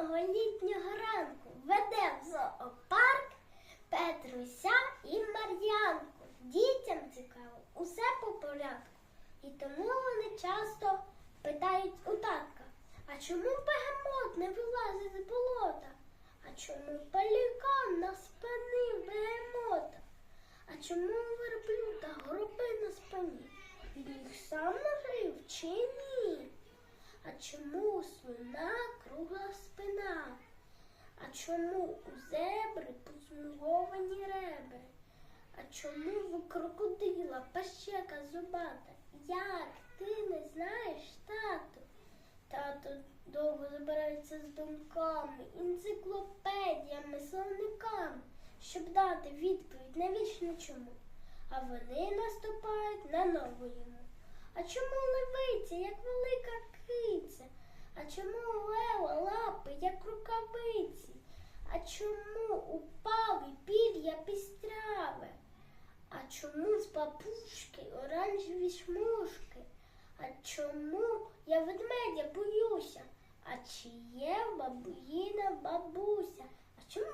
Гарного літнього ранку веде в зоопарк Петруся і Мар'янку. Дітям цікаво, усе по порядку. І тому вони часто питають у татка, а чому бегемот не вилазить з болота? А чому пелікан на спини бегемота? А чому верблюда гроби на спині? Їх сам нагрів чи ні? А чому у слона кругла спина? А чому у зебри посмуговані ребри? А чому у крокодила пащека зубата? Як ти не знаєш, тату? Тато довго збирається з думками, енциклопедіями, словниками, щоб дати відповідь на вічне чому. А вони наступають на нову йому. А чому левиця, як велика киця? А чому у лева лапи, як рукавиці? А чому упали пір'я пістряве? А чому з папушки оранжеві шмушки? А чому я ведмедя боюся? А чи є бабуїна бабуся? А чому